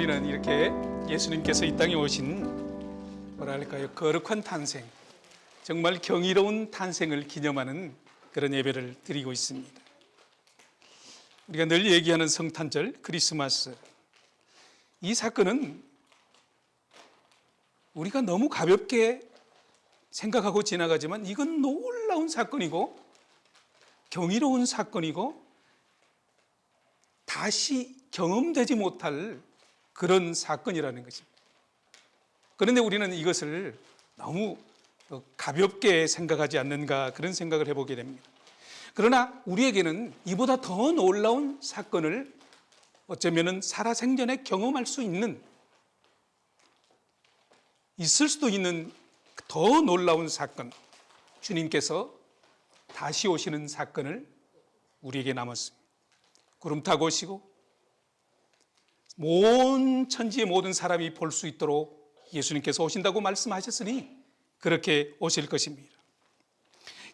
우리는 이렇게 예수님께서 이 땅에 오신 뭐랄까요 거룩한 탄생, 정말 경이로운 탄생을 기념하는 그런 예배를 드리고 있습니다. 우리가 늘 얘기하는 성탄절 크리스마스 이 사건은 우리가 너무 가볍게 생각하고 지나가지만 이건 놀라운 사건이고 경이로운 사건이고 다시 경험되지 못할 그런 사건이라는 것입니다. 그런데 우리는 이것을 너무 가볍게 생각하지 않는가 그런 생각을 해보게 됩니다. 그러나 우리에게는 이보다 더 놀라운 사건을 어쩌면 살아생전에 경험할 수 있는 있을 수도 있는 더 놀라운 사건 주님께서 다시 오시는 사건을 우리에게 남았습니다. 구름 타고 오시고 온 천지의 모든 사람이 볼 수 있도록 예수님께서 오신다고 말씀하셨으니 그렇게 오실 것입니다.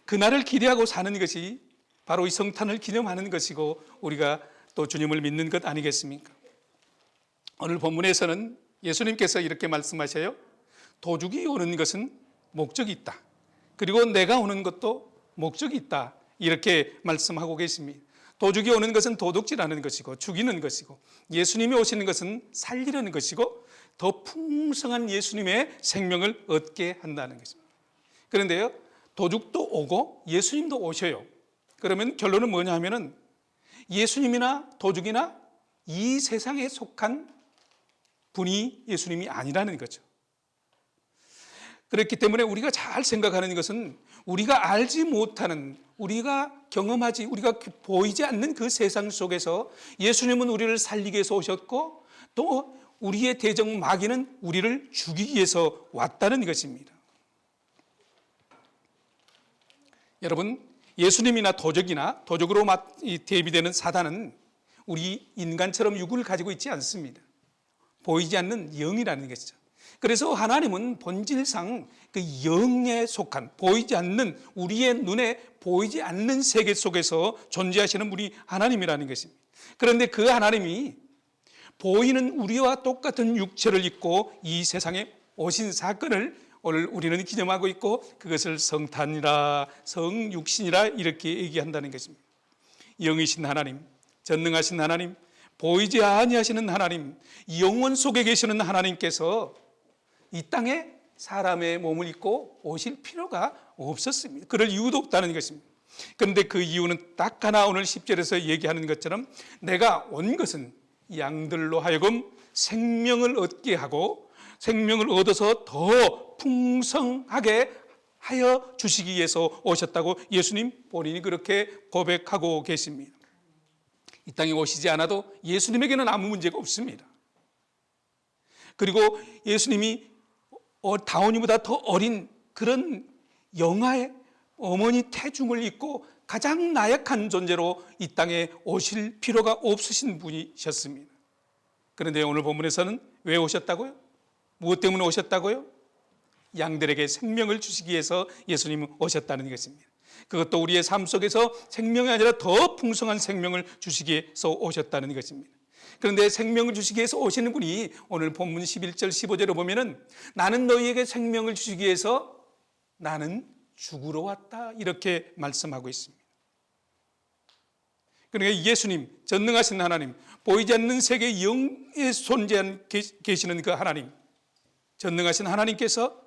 그날을 기대하고 사는 것이 바로 이 성탄을 기념하는 것이고 우리가 또 주님을 믿는 것 아니겠습니까? 오늘 본문에서는 예수님께서 이렇게 말씀하셔요. 도둑이 오는 것은 목적이 있다. 그리고 내가 오는 것도 목적이 있다. 이렇게 말씀하고 계십니다. 도둑이 오는 것은 도둑질하는 것이고 죽이는 것이고 예수님이 오시는 것은 살리려는 것이고 더 풍성한 예수님의 생명을 얻게 한다는 것입니다. 그런데요, 도둑도 오고 예수님도 오셔요. 그러면 결론은 뭐냐 하면은 예수님이나 도둑이나 이 세상에 속한 분이 예수님이 아니라는 거죠. 그렇기 때문에 우리가 잘 생각하는 것은 우리가 알지 못하는 우리가 경험하지 우리가 보이지 않는 그 세상 속에서 예수님은 우리를 살리기 위해서 오셨고 또 우리의 대적 마귀는 우리를 죽이기 위해서 왔다는 것입니다. 여러분 예수님이나 도적이나 도적으로 대비되는 사단은 우리 인간처럼 육을 가지고 있지 않습니다. 보이지 않는 영이라는 것이죠. 그래서 하나님은 본질상 그 영에 속한 보이지 않는 우리의 눈에 보이지 않는 세계 속에서 존재하시는 분이 하나님이라는 것입니다. 그런데 그 하나님이 보이는 우리와 똑같은 육체를 입고 이 세상에 오신 사건을 오늘 우리는 기념하고 있고 그것을 성탄이라 성육신이라 이렇게 얘기한다는 것입니다. 영이신 하나님, 전능하신 하나님, 보이지 아니하시는 하나님, 영원 속에 계시는 하나님께서 이 땅에 사람의 몸을 입고 오실 필요가 없었습니다. 그럴 이유도 없다는 것입니다. 그런데 그 이유는 딱 하나 오늘 10절에서 얘기하는 것처럼 내가 온 것은 양들로 하여금 생명을 얻게 하고 생명을 얻어서 더 풍성하게 하여 주시기 위해서 오셨다고 예수님 본인이 그렇게 고백하고 계십니다. 이 땅에 오시지 않아도 예수님에게는 아무 문제가 없습니다. 그리고 예수님이 어, 다원이보다 더 어린 그런 영아의 어머니 태중을 입고 가장 나약한 존재로 이 땅에 오실 필요가 없으신 분이셨습니다. 그런데 오늘 본문에서는 왜 오셨다고요? 무엇 때문에 오셨다고요? 양들에게 생명을 주시기 위해서 예수님은 오셨다는 것입니다. 그것도 우리의 삶 속에서 생명이 아니라 더 풍성한 생명을 주시기 위해서 오셨다는 것입니다. 그런데 생명을 주시기 위해서 오시는 분이 오늘 본문 11절 15절에 보면은 나는 너희에게 생명을 주시기 위해서 나는 죽으러 왔다 이렇게 말씀하고 있습니다. 그러니까 예수님 전능하신 하나님 보이지 않는 세계 영에 존재한 계시는 그 하나님 전능하신 하나님께서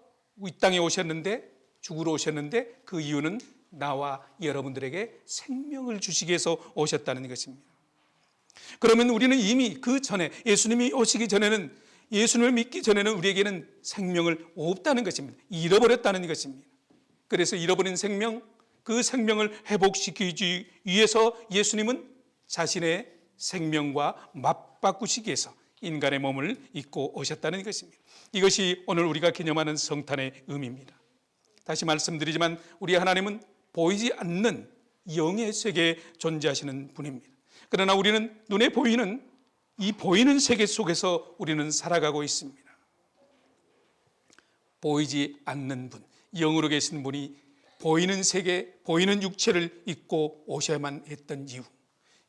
이 땅에 오셨는데 죽으러 오셨는데 그 이유는 나와 여러분들에게 생명을 주시기 위해서 오셨다는 것입니다. 그러면 우리는 이미 그 전에 예수님이 오시기 전에는 예수님을 믿기 전에는 우리에게는 생명을 없다는 것입니다. 잃어버렸다는 것입니다. 그래서 잃어버린 생명, 그 생명을 회복시키기 위해서 예수님은 자신의 생명과 맞바꾸시기 위해서 인간의 몸을 입고 오셨다는 것입니다. 이것이 오늘 우리가 기념하는 성탄의 의미입니다. 다시 말씀드리지만 우리 하나님은 보이지 않는 영의 세계에 존재하시는 분입니다. 그러나 우리는 눈에 보이는 이 보이는 세계 속에서 우리는 살아가고 있습니다. 보이지 않는 분, 영으로 계신 분이 보이는 세계, 보이는 육체를 입고 오셔야만 했던 이유.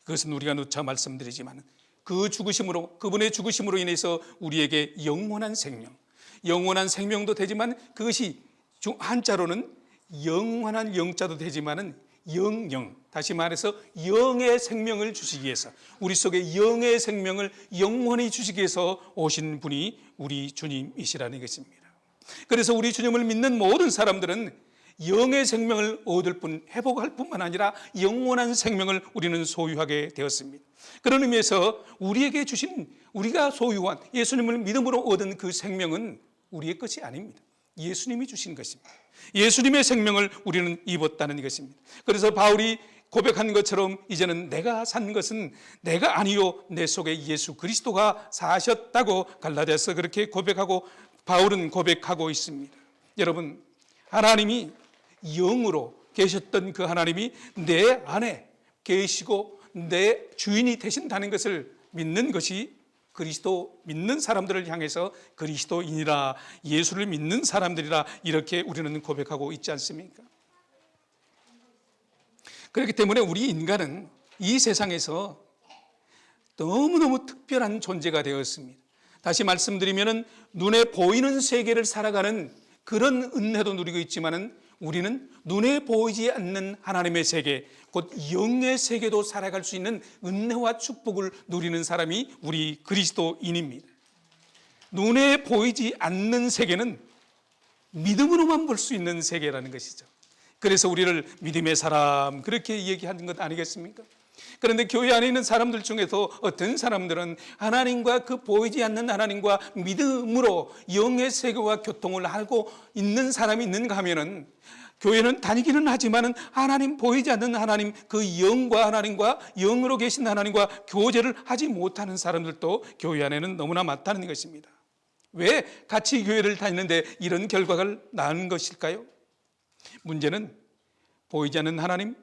그것은 우리가 누차 말씀드리지만 그 죽으심으로 그분의 죽으심으로 인해서 우리에게 영원한 생명, 영원한 생명도 되지만 그것이 중- 한자로는 영원한 영자도 되지만은 영영 다시 말해서 영의 생명을 주시기 위해서 우리 속에 영의 생명을 영원히 주시기 위해서 오신 분이 우리 주님이시라는 것입니다. 그래서 우리 주님을 믿는 모든 사람들은 영의 생명을 얻을 뿐 회복할 뿐만 아니라 영원한 생명을 우리는 소유하게 되었습니다. 그런 의미에서 우리에게 주신 우리가 소유한 예수님을 믿음으로 얻은 그 생명은 우리의 것이 아닙니다. 예수님이 주신 것입니다. 예수님의 생명을 우리는 입었다는 것입니다. 그래서 바울이 고백한 것처럼 이제는 내가 산 것은 내가 아니요 내 속에 예수 그리스도가 사셨다고 갈라디아서 그렇게 고백하고 바울은 고백하고 있습니다. 여러분 하나님이 영으로 계셨던 그 하나님이 내 안에 계시고 내 주인이 되신다는 것을 믿는 것이 그리스도 믿는 사람들을 향해서 그리스도인이라 예수를 믿는 사람들이라 이렇게 우리는 고백하고 있지 않습니까? 그렇기 때문에 우리 인간은 이 세상에서 너무너무 특별한 존재가 되었습니다. 다시 말씀드리면은 눈에 보이는 세계를 살아가는 그런 은혜도 누리고 있지만은 우리는 눈에 보이지 않는 하나님의 세계, 곧 영의 세계도 살아갈 수 있는 은혜와 축복을 누리는 사람이 우리 그리스도인입니다. 눈에 보이지 않는 세계는 믿음으로만 볼 수 있는 세계라는 것이죠. 그래서 우리를 믿음의 사람 그렇게 얘기하는 것 아니겠습니까? 그런데 교회 안에 있는 사람들 중에서 어떤 사람들은 하나님과 그 보이지 않는 하나님과 믿음으로 영의 세계와 교통을 하고 있는 사람이 있는가 하면은 교회는 다니기는 하지만은 하나님 보이지 않는 하나님 그 영과 하나님과 영으로 계신 하나님과 교제를 하지 못하는 사람들도 교회 안에는 너무나 많다는 것입니다. 왜 같이 교회를 다니는데 이런 결과가 나는 것일까요? 문제는 보이지 않는 하나님,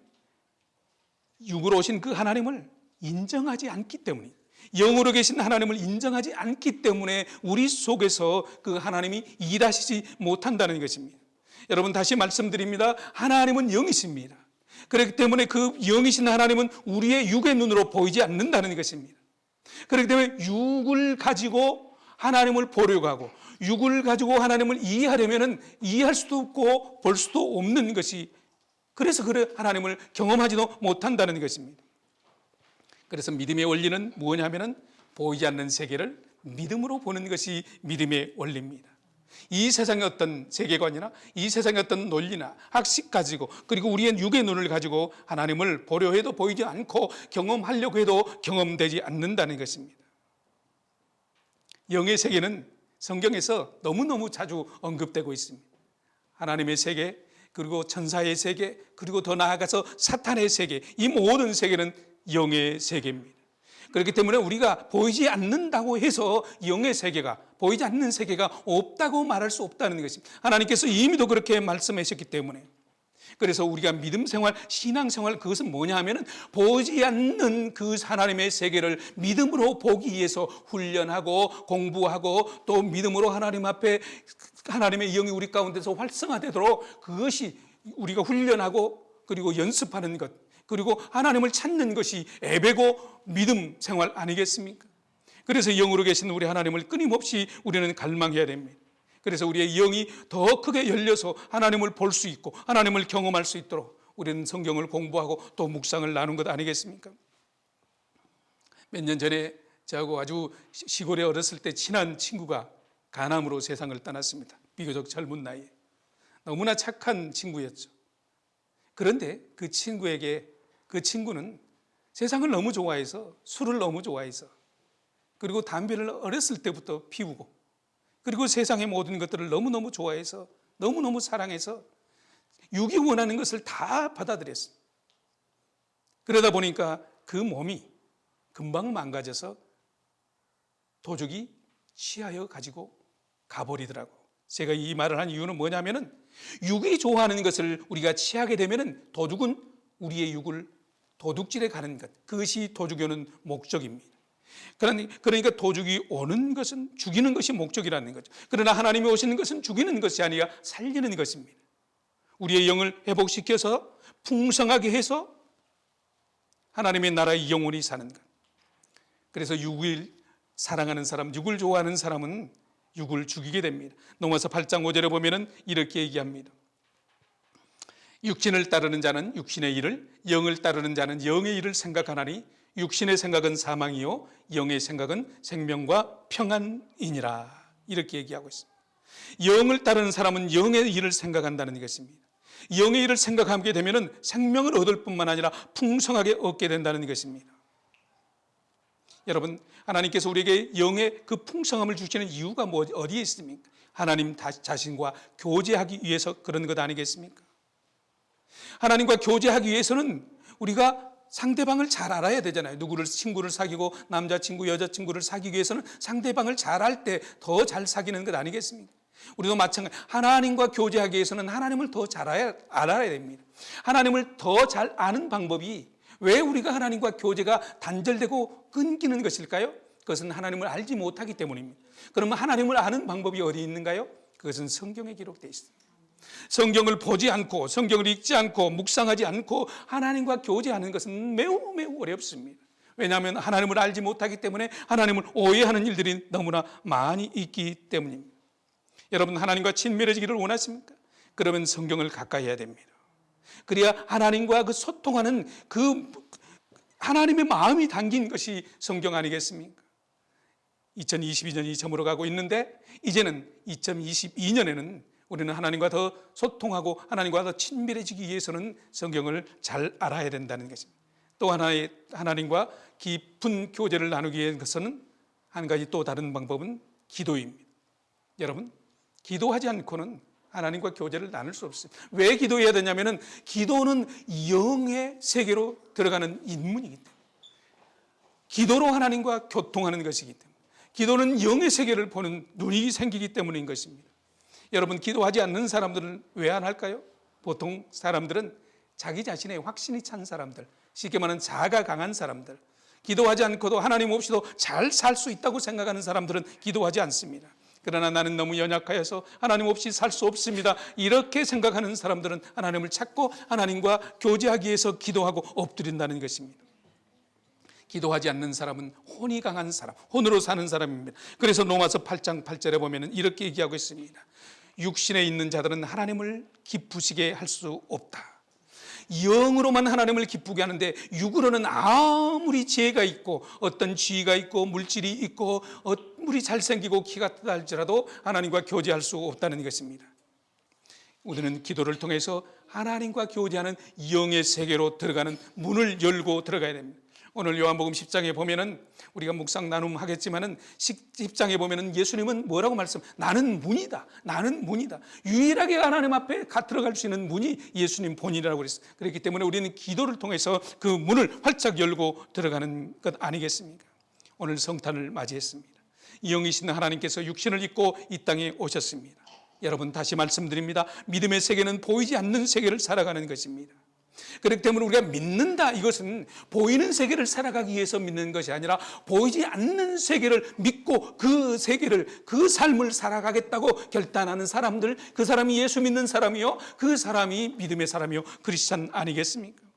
육으로 오신 그 하나님을 인정하지 않기 때문에 영으로 계신 하나님을 인정하지 않기 때문에 우리 속에서 그 하나님이 일하시지 못한다는 것입니다. 여러분 다시 말씀드립니다. 하나님은 영이십니다. 그렇기 때문에 그 영이신 하나님은 우리의 육의 눈으로 보이지 않는다는 것입니다. 그렇기 때문에 육을 가지고 하나님을 보려고 하고 육을 가지고 하나님을 이해하려면은 이해할 수도 없고 볼 수도 없는 것이 그래서 그래 하나님을 경험하지도 못한다는 것입니다. 그래서 믿음의 원리는 무엇냐면은 보이지 않는 세계를 믿음으로 보는 것이 믿음의 원리입니다. 이 세상의 어떤 세계관이나 이 세상의 어떤 논리나 학식 가지고 그리고 우리의 육의 눈을 가지고 하나님을 보려 해도 보이지 않고 경험하려고 해도 경험되지 않는다는 것입니다. 영의 세계는 성경에서 너무너무 자주 언급되고 있습니다. 하나님의 세계, 그리고 천사의 세계, 그리고 더 나아가서 사탄의 세계, 이 모든 세계는 영의 세계입니다. 그렇기 때문에 우리가 보이지 않는다고 해서 영의 세계가, 보이지 않는 세계가 없다고 말할 수 없다는 것입니다. 하나님께서 이미도 그렇게 말씀하셨기 때문에. 그래서 우리가 믿음 생활, 신앙 생활 그것은 뭐냐 하면은 보지 않는 그 하나님의 세계를 믿음으로 보기 위해서 훈련하고 공부하고 또 믿음으로 하나님 앞에 하나님의 영이 우리 가운데서 활성화되도록 그것이 우리가 훈련하고 그리고 연습하는 것 그리고 하나님을 찾는 것이 예배고 믿음 생활 아니겠습니까? 그래서 영으로 계신 우리 하나님을 끊임없이 우리는 갈망해야 됩니다. 그래서 우리의 영이 더 크게 열려서 하나님을 볼 수 있고 하나님을 경험할 수 있도록 우리는 성경을 공부하고 또 묵상을 나눈 것 아니겠습니까? 몇 년 전에 저하고 아주 시골에 어렸을 때 친한 친구가 가남으로 세상을 떠났습니다. 비교적 젊은 나이에. 너무나 착한 친구였죠. 그런데 그 친구에게 그 친구는 세상을 너무 좋아해서 술을 너무 좋아해서 그리고 담배를 어렸을 때부터 피우고 그리고 세상의 모든 것들을 너무너무 좋아해서 너무너무 사랑해서 육이 원하는 것을 다 받아들였어요. 그러다 보니까 그 몸이 금방 망가져서 도둑이 취하여 가지고 가버리더라고. 제가 이 말을 한 이유는 뭐냐면은 육이 좋아하는 것을 우리가 취하게 되면은 도둑은 우리의 육을 도둑질에 가는 것. 그것이 도둑이 오는 목적입니다. 그러니까 도둑이 오는 것은 죽이는 것이 목적이라는 거죠. 그러나 하나님이 오시는 것은 죽이는 것이 아니라 살리는 것입니다. 우리의 영을 회복시켜서 풍성하게 해서 하나님의 나라의 영원히 사는 것. 그래서 육을 사랑하는 사람, 육을 좋아하는 사람은 육을 죽이게 됩니다. 넘어서 8장 5절에 보면은 이렇게 얘기합니다. 육신을 따르는 자는 육신의 일을, 영을 따르는 자는 영의 일을 생각하나니 육신의 생각은 사망이요 영의 생각은 생명과 평안이니라. 이렇게 얘기하고 있습니다. 영을 따르는 사람은 영의 일을 생각한다는 것입니다. 영의 일을 생각하게 되면 생명을 얻을 뿐만 아니라 풍성하게 얻게 된다는 것입니다. 여러분, 하나님께서 우리에게 영의 그 풍성함을 주시는 이유가 뭐 어디에 있습니까? 하나님 자신과 교제하기 위해서 그런 것 아니겠습니까? 하나님과 교제하기 위해서는 우리가 상대방을 잘 알아야 되잖아요. 누구를 친구를 사귀고 남자친구, 여자친구를 사귀기 위해서는 상대방을 잘 알 때 더 잘 사귀는 것 아니겠습니까? 우리도 마찬가지 하나님과 교제하기 위해서는 하나님을 더 잘 알아야, 됩니다. 하나님을 더 잘 아는 방법이 왜 우리가 하나님과 교제가 단절되고 끊기는 것일까요? 그것은 하나님을 알지 못하기 때문입니다. 그러면 하나님을 아는 방법이 어디 있는가요? 그것은 성경에 기록되어 있습니다. 성경을 보지 않고 성경을 읽지 않고 묵상하지 않고 하나님과 교제하는 것은 매우 매우 어렵습니다. 왜냐하면 하나님을 알지 못하기 때문에 하나님을 오해하는 일들이 너무나 많이 있기 때문입니다. 여러분 하나님과 친밀해지기를 원하십니까? 그러면 성경을 가까이 해야 됩니다. 그래야 하나님과 그 소통하는 그 하나님의 마음이 담긴 것이 성경 아니겠습니까? 2022년이 저물어 가고 있는데 이제는 2022년에는 우리는 하나님과 더 소통하고 하나님과 더 친밀해지기 위해서는 성경을 잘 알아야 된다는 것입니다. 또 하나의 하나님과 깊은 교제를 나누기 위해서는 한 가지 또 다른 방법은 기도입니다. 여러분, 기도하지 않고는 하나님과 교제를 나눌 수 없습니다. 왜 기도해야 되냐면은 기도는 영의 세계로 들어가는 인문이기 때문에 기도로 하나님과 교통하는 것이기 때문에 기도는 영의 세계를 보는 눈이 생기기 때문인 것입니다. 여러분 기도하지 않는 사람들은 왜 안 할까요? 보통 사람들은 자기 자신의 확신이 찬 사람들, 쉽게 말하는 자가 강한 사람들, 기도하지 않고도 하나님 없이도 잘 살 수 있다고 생각하는 사람들은 기도하지 않습니다. 그러나 나는 너무 연약하여서 하나님 없이 살 수 없습니다. 이렇게 생각하는 사람들은 하나님을 찾고 하나님과 교제하기 위해서 기도하고 엎드린다는 것입니다. 기도하지 않는 사람은 혼이 강한 사람, 혼으로 사는 사람입니다. 그래서 로마서 8장 8절에 보면 이렇게 얘기하고 있습니다. 육신에 있는 자들은 하나님을 기쁘시게 할 수 없다. 영으로만 하나님을 기쁘게 하는데 육으로는 아무리 지혜가 있고 어떤 지위가 있고 물질이 있고 아무리 잘생기고 키가 크다 할지라도 하나님과 교제할 수 없다는 것입니다. 우리는 기도를 통해서 하나님과 교제하는 영의 세계로 들어가는 문을 열고 들어가야 됩니다. 오늘 요한복음 10장에 보면은 우리가 묵상 나눔 하겠지만은 10장에 보면은 예수님은 뭐라고 말씀? 나는 문이다. 나는 문이다. 유일하게 하나님 앞에 가 들어갈 수 있는 문이 예수님 본인이라고 그랬어요. 그렇기 때문에 우리는 기도를 통해서 그 문을 활짝 열고 들어가는 것 아니겠습니까? 오늘 성탄을 맞이했습니다. 영이신 하나님께서 육신을 입고 이 땅에 오셨습니다. 여러분 다시 말씀드립니다. 믿음의 세계는 보이지 않는 세계를 살아가는 것입니다. 그렇기 때문에 우리가 믿는다 이것은 보이는 세계를 살아가기 위해서 믿는 것이 아니라 보이지 않는 세계를 믿고 그 세계를 그 삶을 살아가겠다고 결단하는 사람들 그 사람이 예수 믿는 사람이요 그 사람이 믿음의 사람이요 크리스찬 아니겠습니까?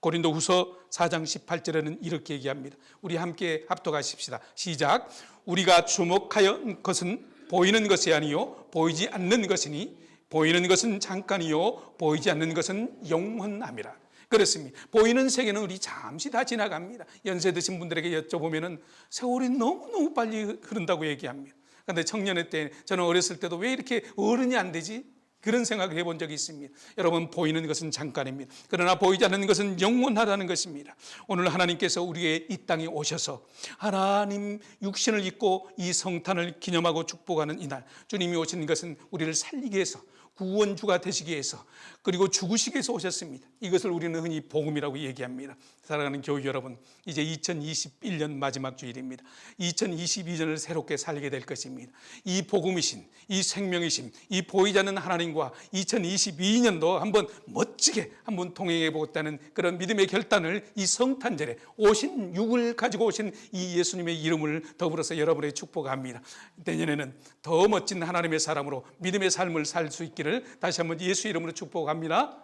고린도 후서 4장 18절에는 이렇게 얘기합니다. 우리 함께 합독하십시다. 시작. 우리가 주목하여 것은 보이는 것이 아니요 보이지 않는 것이니 보이는 것은 잠깐이요 보이지 않는 것은 영원함이라. 그렇습니다. 보이는 세계는 우리 잠시 다 지나갑니다. 연세 드신 분들에게 여쭤보면은 세월이 너무너무 빨리 흐른다고 얘기합니다. 그런데 청년의 때 저는 어렸을 때도 왜 이렇게 어른이 안 되지? 그런 생각을 해본 적이 있습니다. 여러분 보이는 것은 잠깐입니다. 그러나 보이지 않는 것은 영원하다는 것입니다. 오늘 하나님께서 우리의 이 땅에 오셔서 하나님 육신을 입고 이 성탄을 기념하고 축복하는 이날 주님이 오신 것은 우리를 살리기 위해서 구원주가 되시기 위해서 그리고 죽으시기 위해서 오셨습니다. 이것을 우리는 흔히 복음이라고 얘기합니다. 사랑하는 교우 여러분, 이제 2021년 마지막 주일입니다. 2022년을 새롭게 살게 될 것입니다. 이 복음이신, 이 생명이신, 이 보이지 않는 하나님과 2022년도 한번 멋지게 한번 통행해 보겠다는 그런 믿음의 결단을 이 성탄절에 오신 육을 가지고 오신 이 예수님의 이름을 더불어서 여러분의 축복합니다. 내년에는 더 멋진 하나님의 사람으로 믿음의 삶을 살 수 있 기를 다시 한번 예수 이름으로 축복합니다.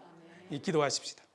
기도하십시다.